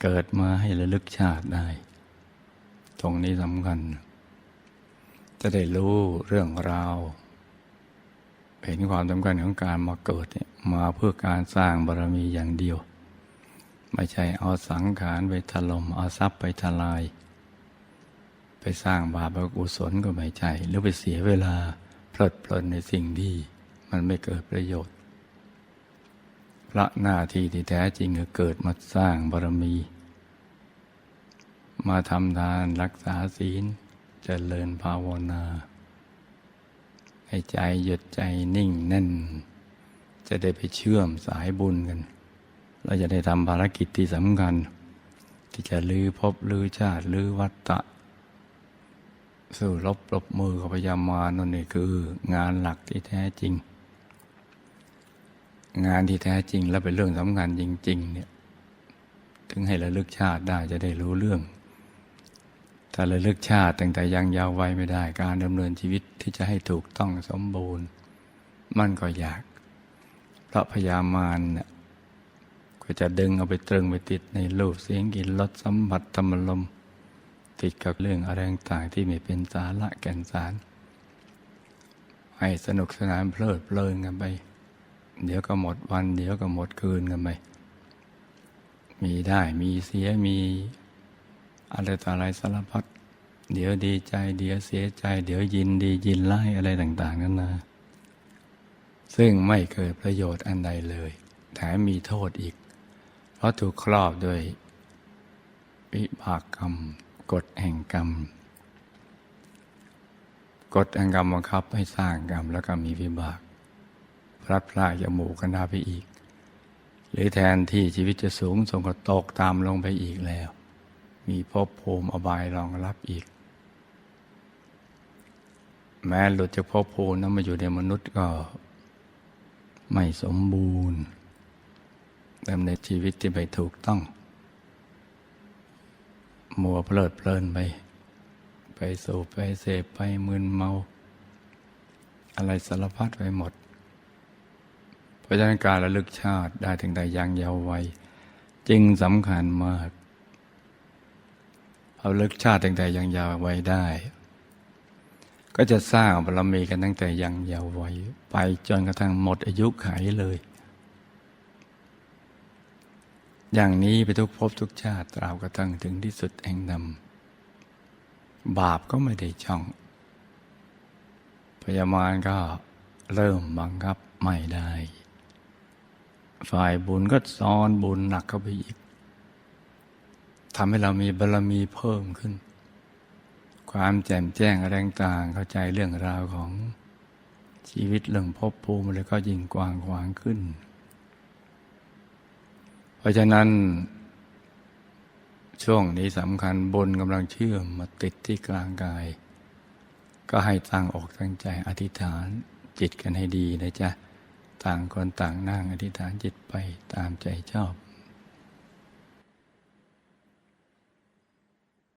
เกิดมาให้ระลึกชาติได้ ตรงนี้สำคัญ จะได้รู้เรื่องราวเห็นความสำคัญของการมาเกิดเนี่ยมาเพื่อการสร้างบารมีอย่างเดียว ไม่ใช่เอาสังขารไปถล่มเอาทรัพย์ไปทลาย ไปสร้างบาปอกุศลก็ไม่ใช่หรือไปเสียเวลาเพลิดเพลินในสิ่งที่มันไม่เกิดประโยชน์ ระหน้าที่ที่แท้จริงคือเกิดมาสร้างบารมี มาทำทานรักษาศีลเจริญภาวนา ให้ใจหยุดใจนิ่งแน่น จะได้ไปเชื่อมสายบุญกัน เราจะได้ทำภารกิจที่สำคัญ ที่จะลือภพลือชาติลือวัฏฏะสู้รบปรบมือกับพยามารนั่นนี่คืองานหลักที่แท้จริง งานที่แท้จริงและเป็นเรื่องสำคัญจริง ๆ เนี่ย ถึงให้ระลึกชาติได้จะได้รู้เรื่อง ถ้าระลึกชาติตั้งแต่ยังยาววัยไม่ได้ การดำเนินชีวิตที่จะให้ถูกต้องสมบูรณ์ มันก็ยาก เพราะพยามารเนี่ยก็จะดึงเอาไปตรึงไปติดในรูปเสียงกลิ่นรสสัมผัสธรรมลม ติดกับเรื่องอะไรต่างๆที่ไม่เป็นสาระแก่นสาร ให้สนุกสนานเพลิดเพลินกันไป เดี๋ยวก็หมดวัน เดี๋ยวก็หมดคืนกันไปมีได้มีเสียมีอะไรต่ออะไรสารพัดเดี๋ยวดีใจ เดี๋ยวเสียใจ เดี๋ยวยินดียินไล่อะไรต่าง ๆ นั่นนะซึ่งไม่เกิดประโยชน์อันใดเลยแถมมีโทษอีก เพราะถูกครอบด้วยวิบากกรรมกฎแห่งกรรมกฎแห่งกรรมบังคับให้สร้างกรรมแล้วก็มีวิบาก พลัดพรากจากหมู่กันดาไปอีก หรือแทนที่ชีวิตจะสูงส่งก็ตกตามลงไปอีกแล้ว มีภพภูมิอบายรองรับอีก แม้หลุดจากภพภูมินั้นมาอยู่ในมนุษย์ก็ไม่สมบูรณ์ดำเนินชีวิตที่ไม่ถูกต้อง มัวเพลิดเพลินไป ไปสูบไปเสพไปมึนเมา อะไรสารพัดไปหมด เพราะฉะนั้นการระลึกชาติได้ถึงแต่ยังเยาว์วัยจึงสำคัญมากเอาลึกชาติตั้งแต่ยังเยาว์วัยได้ ก็จะสร้างบารมีกันตั้งแต่ยังเยาว์วัยไปจนกระทั่งหมดอายุไขเลย อย่างนี้ไปทุกภพทุกชาติตราบกระทั่งถึงที่สุดแห่งนำบาปก็ไม่ได้ช่อง พยามารก็เริ่มบังคับไม่ได้ ฝ่ายบุญก็ซ้อนบุญหนักเข้าไปอีกทำให้เรามีบารมีเพิ่มขึ้น ความแจ่มแจ้งอะไรต่างเข้าใจเรื่องราวของชีวิตเรื่องภพภูมิอะไรก็ยิ่งกว้างขวางขึ้น เพราะฉะนั้น ช่วงนี้สำคัญบนกำลังเชื่อมมาติดที่กลางกาย ก็ให้ตั้งอกตั้งใจอธิษฐานจิตกันให้ดีนะจ๊ะ ต่างคนต่างนั่งอธิษฐานจิตไปตามใจชอบ